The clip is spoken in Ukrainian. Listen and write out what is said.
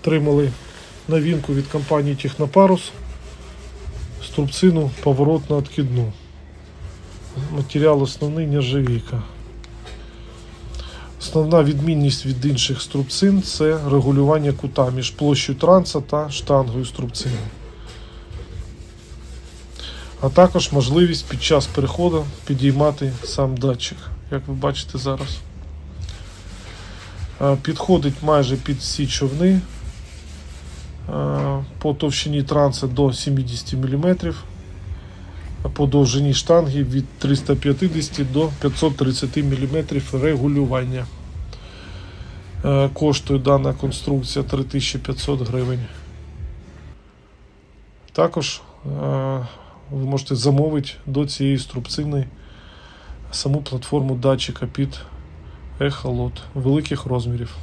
отримали новинку від компанії Технопарус. Струбцину поворотно откидну. Матеріал основний нержавійка. Основна відмінність від інших струбцин це регулювання кута між площею транса та штангою струбцини. А також можливість під час переходу підіймати сам датчик, як ви бачите зараз. Е, Підходить майже під всі човни. По товщині транса до 70 мм, по довжині штанги від 350 до 530 мм регулювання. Е, Коштує дана конструкція 3500 гривень. Також е, ви можете замовити до цієї струбцини саму платформу датчика під ехолот великих розмірів.